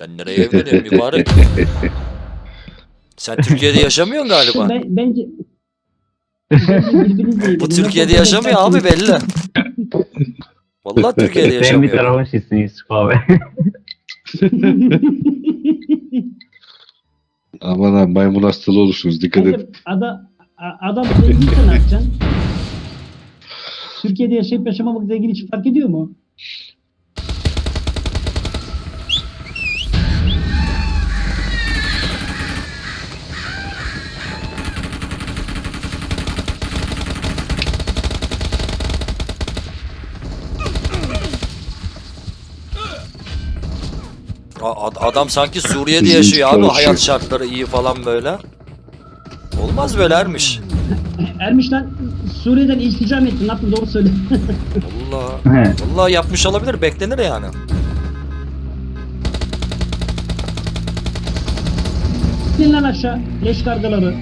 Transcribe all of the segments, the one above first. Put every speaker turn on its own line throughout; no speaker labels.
Ben nereye evleneyim mübarek? Sen Türkiye'de yaşamıyorsun galiba.
Ben, bence...
Bu. Türkiye'de yaşamıyor abi belli. Vallahi Türkiye'de
Sen bir
yaşamıyor.
tarafa şişsin Yusuf abi.
Aman ha maymun hastalığı olursunuz dikkat edin.
Adam, adam zenginse ne yapacaksın? Türkiye'de yaşayıp yaşamamak zengin için fark ediyor mu?
Ad- Adam sanki Suriye'de yaşıyor abi. Hayat şartları iyi falan böyle. Olmaz böyle Ermiş.
Ermiş lan Suriye'den iltica mı ettin? Ne yaptın? Doğru söyle.
Vallahi,
He.
vallahi yapmış olabilir. Beklenir yani.
İn lan aşağı. Leş kargaları.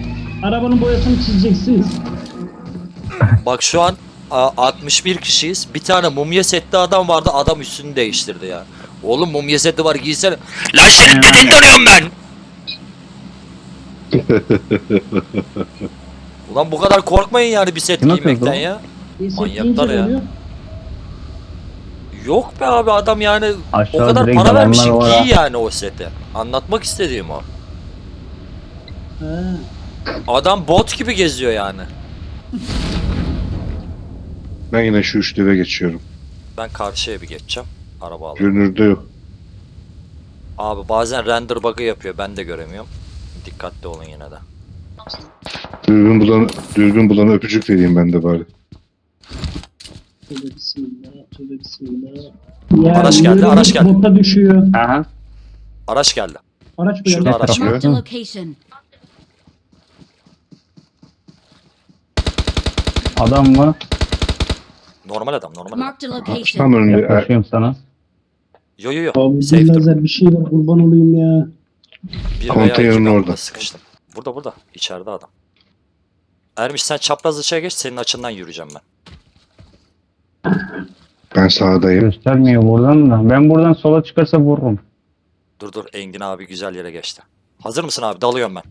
Arabanın boyasını çizeceksiniz.
Bak şu an a, 61 kişiyiz. Bir tane mumya setli adam vardı. Adam üstünü değiştirdi ya. Oğlum mumya setli var giysene. Lan dedin dönüyorum ben. Ulan bu kadar korkmayın yani bir set
Kim atıyordu
giymekten
o?
ya. Manyaklar ya. Yok be abi adam yani o
Aşağı
kadar
direkt
para vermişim
adamlar var ha.
giy yani o seti. Anlatmak istediğim o.
Ha.
Adam bot gibi geziyor yani.
Ben yine şu üçlüve geçiyorum.
Ben karşıya bir geçeceğim. Araba alayım.
Görünürde yok.
Abi bazen render bug'ı yapıyor. Ben de göremiyorum. Dikkatli olun yine de.
Dürbün bulan, dürbün bulana öpücük vereyim ben de bari.
Tövbe bismillah. Tövbe bismillah. Ya,
Araç geldi,
yürü
araç geldi.
Bota düşüyor.
Aha.
Araç geldi.
Araç bu
Şurada araç var.
Marked a location.
Adam mı?
Normal adam normal adam.
Marked a
Tam önünde.
Yaklaşıyorum sana.
Yo yo yo.
Abi
Safe
bir
dur.
lazer bir şey var kurban olayım ya.
Bir veya
Konteynerin orada.
sıkıştım. Burada burada. İçeride adam. Ermiş sen çapraz dışarı geç. Senin açından yürüyeceğim ben.
Ben sağdayım.
Göstermiyor buradan da. Ben buradan sola çıkarsa vururum.
Dur dur Engin abi güzel yere geçti. Hazır mısın abi? Dalıyorum ben.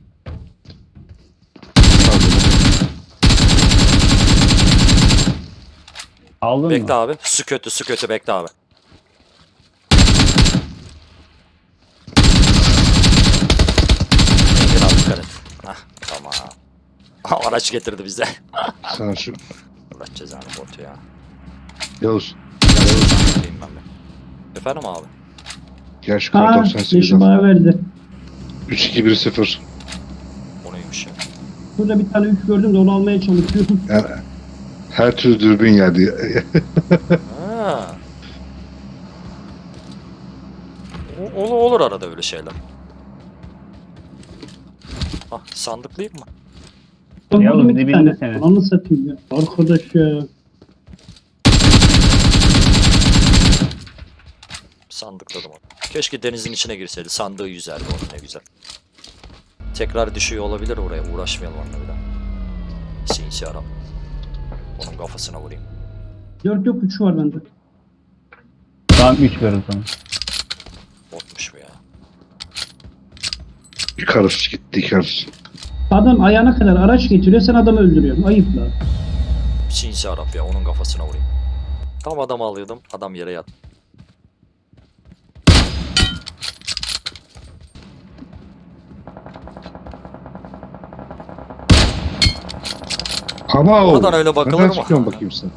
Aldın
Bekle
mı?
abi. Su kötü su kötü bekle abi. Engin abi dikkat et. Hah tamam. Araç getirdi bize.
Sana şu.
Allah cezanı botu ya.
Yavuz.
Bir. Efendim abi.
Gel şu kar
Ha
98
leşi
al.
bana verdi.
3 2 1 0.
O neymiş ya?
Burada bir tane üç gördüm de onu almaya çalışıyorum.
Yani her türlü dürbün geldi.
Ha. O- Olur, olur arada öyle şeyler. Ah sandıklayayım mı?
Buldum iki
dibinde
tane.
senin.
Onu satayım ya. Arkadaş ya.
Sandıkladım onu. Keşke denizin içine girseydi. Sandığı yüzerdi onun ne güzel. Tekrar düşüyor olabilir oraya. Uğraşmayalım onunla bir daha. Sinsi Arap. Onun kafasına vurayım.
Dört yok üç var bende.
Tamam 3 verin sana.
Botmuş bu ya.
Karus gitti Karus.
Adam ayağına kadar araç getiriyor sen adamı öldürüyorsun. Ayıp lan.
Sinsi Arap ya. Onun kafasına vurayım. Tam adamı alıyordum. Adam yere yattı.
Ama o.
Oradan öyle bakılır mı?
bakayım sen?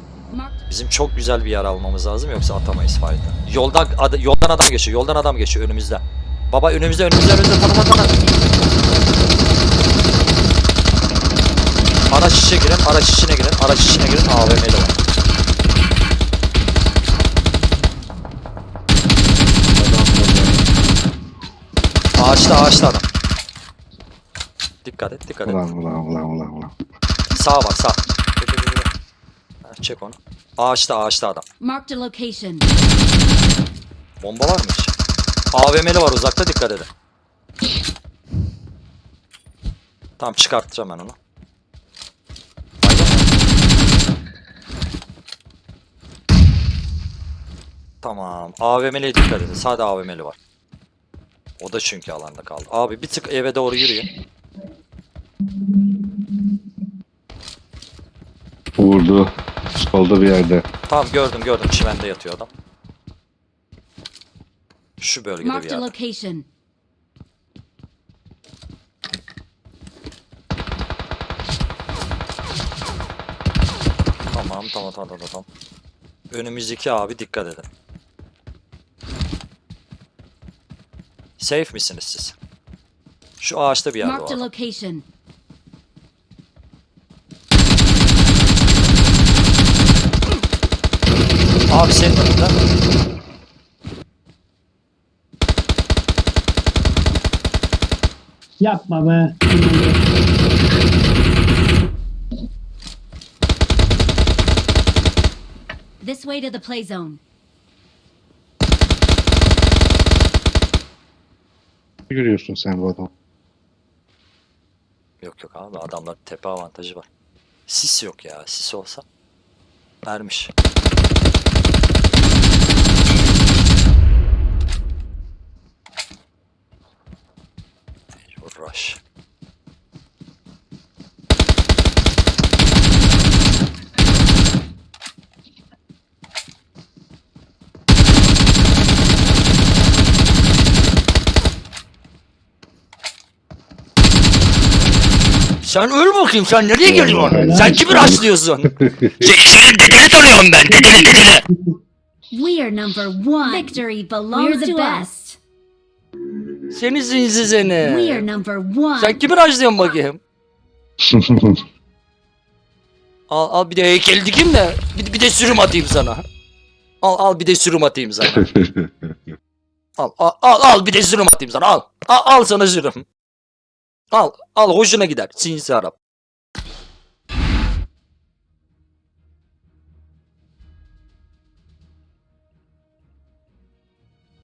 Bizim çok güzel bir yer almamız lazım yoksa atamayız fight'ı. Yoldan ad- yoldan adam geçiyor. Yoldan adam geçiyor önümüzde. Baba önümüzde önümüzde önümüzde tanıma içine girin, araç içine girin, araç içine girin. AVM'de var. Ağaçta ağaçta adam. Dikkat et dikkat et.
Ulan ulan ulan ulan ulan.
Sağa bak sağ. Çek onu. Ağaçta ağaçta adam.
Marked a location.
Bomba var mı hiç? AVM'li var uzakta dikkat edin. Tamam çıkartacağım ben onu. Baydın mı? Tamam. AVM'liye dikkat edin. Sadece AVM'li var. O da çünkü alanda kaldı. Abi bir tık eve doğru yürüyün.
Vurdu. Solda bir yerde.
Tamam gördüm gördüm çimende yatıyor adam. Şu bölgede bir
Marked a
yerde.
location.
Tamam tamam tamam tamam. tamam. Önümüzdeki abi dikkat edin. Safe misiniz siz? Şu ağaçta bir yerde o
Marked a
adam.
location.
Abi senin önünde.
Yapma be.
This way to the play zone.
Görüyorsun sen bu adam?
Yok yok abi adamlar tepe avantajı var. Sis yok ya. Sis olsa vermiş. Rush. Sen öl bakayım sen nereye geliyorsun? Sen kimi rastlıyorsun? Senin dedeni tanıyorum ben dedeni dedeni.
We are number one. Victory belongs to us.
Seni zinzi
We
seni.
are number one.
Sen kimi rastlıyorsun bakayım? Al al bir de heykel dikeyim de bir, bir de sürüm atayım sana. Al al bir de sürüm atayım sana. Al al al, al bir de sürüm atayım sana al. Al, al sana sürüm. Al al hoşuna gider sinsi Arap.